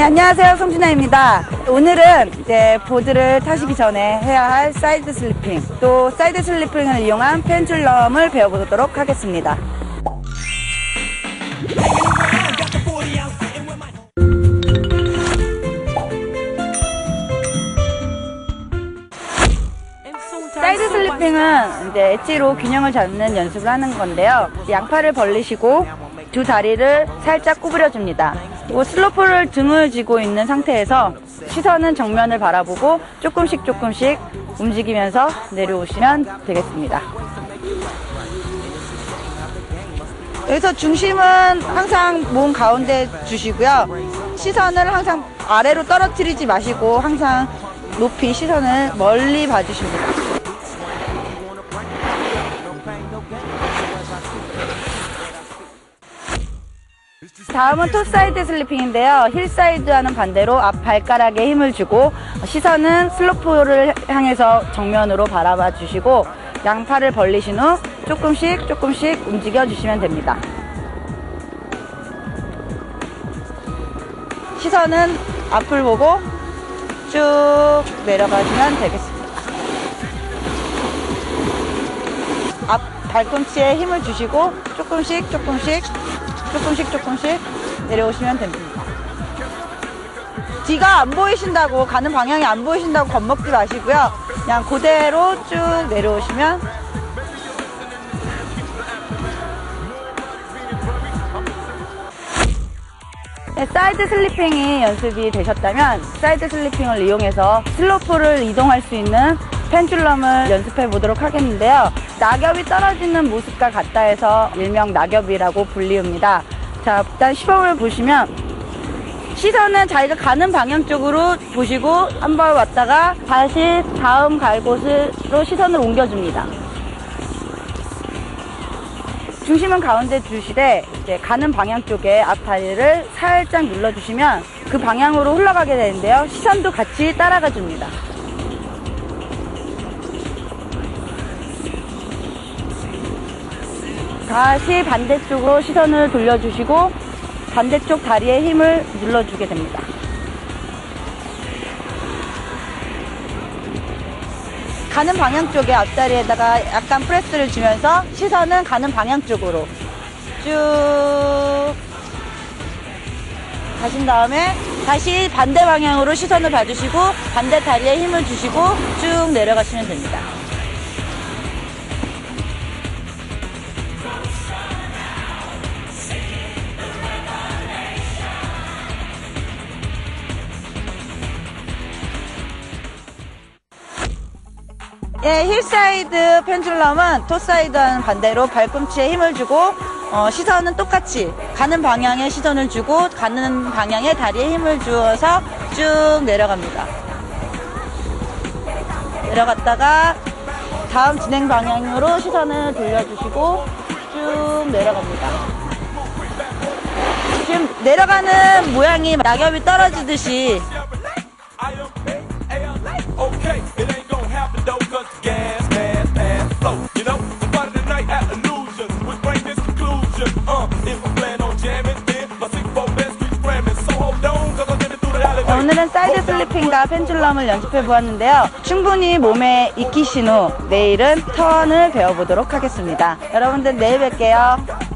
네, 안녕하세요. 송진아입니다. 오늘은 이제 보드를 타시기 전에 해야 할 사이드 슬리핑, 또 사이드 슬리핑을 이용한 펜줄럼을 배워보도록 하겠습니다. 사이드 슬리핑은 이제 엣지로 균형을 잡는 연습을 하는 건데요. 양팔을 벌리시고 두 다리를 살짝 구부려줍니다. 그리고 슬로프를 등을 쥐고 있는 상태에서 시선은 정면을 바라보고 조금씩 조금씩 움직이면서 내려오시면 되겠습니다. 여기서 중심은 항상 몸 가운데 주시고요. 시선을 항상 아래로 떨어뜨리지 마시고 항상 높이 시선을 멀리 봐주십니다. 다음은 토사이드 슬리핑인데요. 힐사이드와는 반대로 앞 발가락에 힘을 주고 시선은 슬로프를 향해서 정면으로 바라봐 주시고 양팔을 벌리신 후 조금씩 조금씩 움직여 주시면 됩니다. 시선은 앞을 보고 쭉 내려가시면 되겠습니다. 앞 발꿈치에 힘을 주시고 조금씩 조금씩 조금씩 조금씩 내려오시면 됩니다. 뒤가 안 보이신다고 가는 방향이 안 보이신다고 겁먹지 마시고요. 그냥 그대로 쭉 내려오시면 네, 사이드 슬리핑이 연습이 되셨다면 사이드 슬리핑을 이용해서 슬로프를 이동할 수 있는 펜줄럼을 연습해 보도록 하겠는데요. 낙엽이 떨어지는 모습과 같다 해서 일명 낙엽이라고 불리웁니다. 자, 일단 시범을 보시면 시선은 자기가 가는 방향 쪽으로 보시고 한 번 왔다가 다시 다음 갈 곳으로 시선을 옮겨줍니다. 중심은 가운데 두시되 이제 가는 방향 쪽에 앞다리를 살짝 눌러주시면 그 방향으로 흘러가게 되는데요. 시선도 같이 따라가 줍니다. 다시 반대쪽으로 시선을 돌려주시고 반대쪽 다리에 힘을 눌러주게 됩니다. 가는 방향 쪽에 앞다리에다가 약간 프레스를 주면서 시선은 가는 방향 쪽으로 쭉 가신 다음에 다시 반대 방향으로 시선을 봐주시고 반대 다리에 힘을 주시고 쭉 내려가시면 됩니다. 예, 힐사이드 펜줄럼은 토사이드와는 반대로 발꿈치에 힘을 주고 어, 시선은 똑같이 가는 방향에 시선을 주고 가는 방향에 다리에 힘을 주어서 쭉 내려갑니다. 내려갔다가 다음 진행 방향으로 시선을 돌려주시고 쭉 내려갑니다. 지금 내려가는 모양이 낙엽이 떨어지듯이 오늘은 사이드 슬리핑과 펜줄럼을 연습해 보았는데요. 충분히 몸에 익히신 후 내일은 턴을 배워보도록 하겠습니다. 여러분들 내일 뵐게요.